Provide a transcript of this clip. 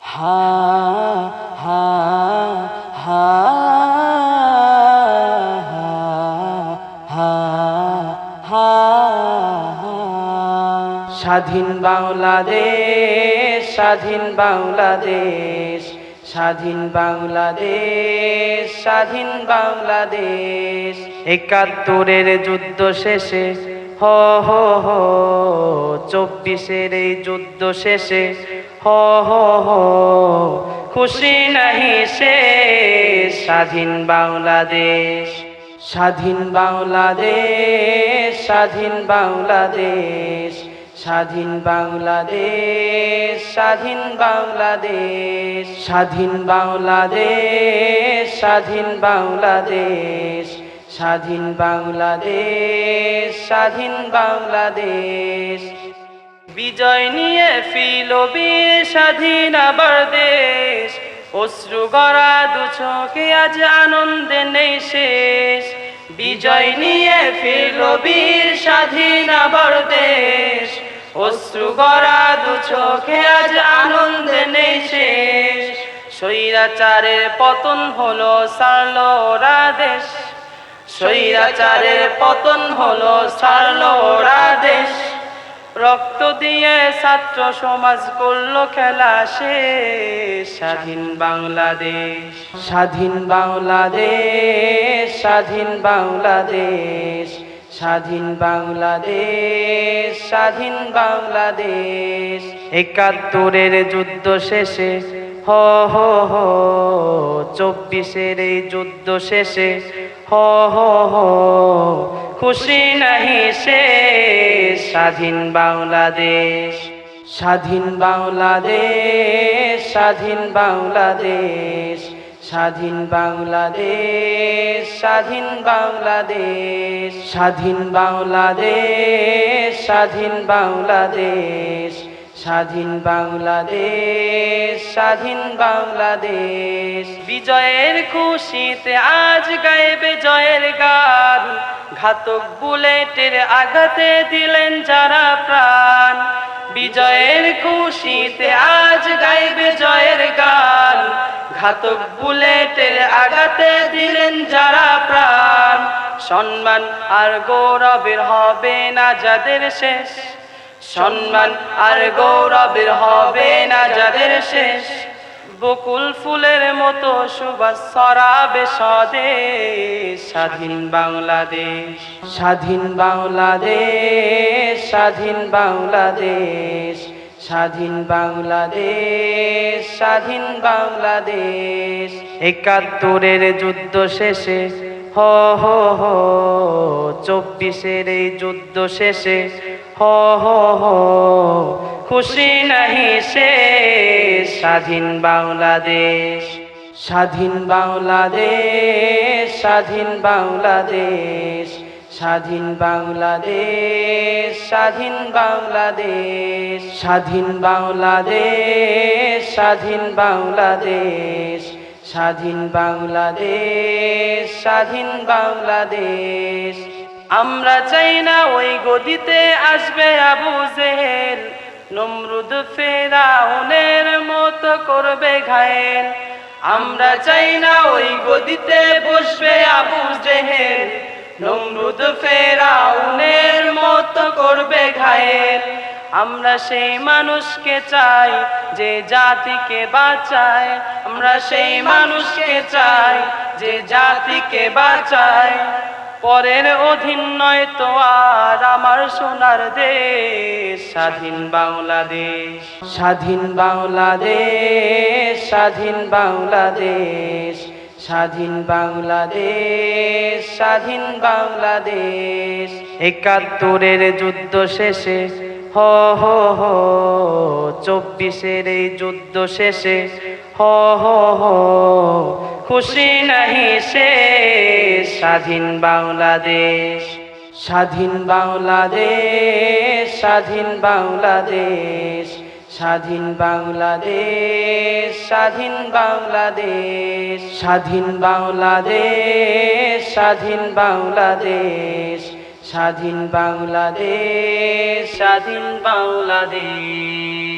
হা হা হা হা হা স্বাধীন বাংলাদেশ স্বাধীন বাংলাদেশ স্বাধীন বাংলাদেশ স্বাধীন বাংলাদেশ। একাত্তরের যুদ্ধ শেষে চব্বিশের এই যুদ্ধ শেষে। হ, খুশি নাহি সে স্বাধীন বাংলাদেশ। স্বাধীন বাংলাদেশ স্বাধীন বাংলাদেশ। স্বাধীন বাংলাদেশ স্বাধীন বাংলাদেশ। স্বাধীন বাংলাদেশ স্বাধীন বাংলাদেশ। স্বাধীন বাংলাদেশ স্বাধীন বাংলাদেশ। বিজয় নিয়ে ফিলবীর স্বাধীন আবার দেশ। অশ্রু গড়া দু চোখে আজ আনন্দে নেই শেষ। বিজয় নিয়ে ফিরবীর স্বাধীন আবার দেশ। অশ্রু গড়া দু চোখে আজ আনন্দে নেই শেষ। স্বৈরাচারের পতন হলো সারলো দেশ। স্বৈরাচারের পতন হলো সারলো ওরা দেশ। রক্ত দিয়ে ছাত্র সমাজ করল খেলা শেষ। স্বাধীন বাংলাদেশ। স্বাধীন বাংলাদেশ স্বাধীন বাংলাদেশ স্বাধীন বাংলাদেশ স্বাধীন বাংলাদেশ। একাত্তরের যুদ্ধ শেষে হ হ হ চব্বিশের এই যুদ্ধ শেষে হ হ হ, খুশি নাহি সে স্বাধীন বাংলাদেশ। স্বাধীন বাংলাদেশ স্বাধীন বাংলাদেশ স্বাধীন বাংলাদেশ স্বাধীন বাংলাদেশ স্বাধীন বাংলাদেশ স্বাধীন বাংলাদেশ। স্বাধীন বাংলাদেশ স্বাধীন বাংলাদেশ। বিজয়ের খুশিতে আজ গাইবে জয়ের গান। ঘাতক বুলেটের আঘাতে দিলেন যারা প্রাণ। বিজয়ের খুশিতে আজ গাইবে জয়ের গান। ঘাতক বুলেটের আঘাতে দিলেন যারা প্রাণ। সম্মান আর গৌরবের হবে না যাদের শেষ। সম্মান আর গৌরবের হবে না যাদের শেষ। বকুল ফুলের মতো সুবাস ছড়াবে স্বদেশ। স্বাধীন বাংলাদেশ। স্বাধীন বাংলাদেশ স্বাধীন বাংলাদেশ। স্বাধীন বাংলাদেশ স্বাধীন বাংলাদেশ। একাত্তরের যুদ্ধ শেষে হ হ হ চব্বিশের এই যুদ্ধ শেষে হ হ হ, খুশি নাহি সে স্বাধীন বাংলাদেশ। স্বাধীন বাংলাদেশ স্বাধীন বাংলাদেশ স্বাধীন বাংলাদেশ স্বাধীন বাংলাদেশ স্বাধীন বাংলাদেশ স্বাধীন বাংলাদেশ স্বাধীন বাংলাদেশ স্বাধীন বাংলাদেশ। আমরা চাই না ওই গদিতে আসবে আবু জেহেল। নমরুদ ফেরাউনের মতো করবে ঘায়েল। আমরা চাই না ওই গদিতে বসবে আবু জেহেল। নমরুদ ফেরাউনের মতো করবে ঘায়েল। আমরা সেই মানুষকে চাই যে জাতিকে বাঁচায়। আমরা সেই মানুষকে চাই যে জাতিকে বাঁচায়। পরের অধীন নয় তো আর আমার সোনার দেশ। স্বাধীন বাংলাদেশ। স্বাধীন বাংলাদেশ স্বাধীন বাংলাদেশ। স্বাধীন বাংলাদেশ স্বাধীন বাংলাদেশ। একাত্তরের যুদ্ধ শেষে, হ হ হ। চব্বিশের এই যুদ্ধ শেষে, হ হ হ। খুশি নাহি সে স্বাধীন বাংলাদেশ। স্বাধীন বাংলাদেশ স্বাধীন বাংলাদেশ স্বাধীন বাংলাদেশ স্বাধীন বাংলাদেশ স্বাধীন বাংলাদেশ স্বাধীন বাংলাদেশ স্বাধীন বাংলাদেশ স্বাধীন বাংলাদেশ।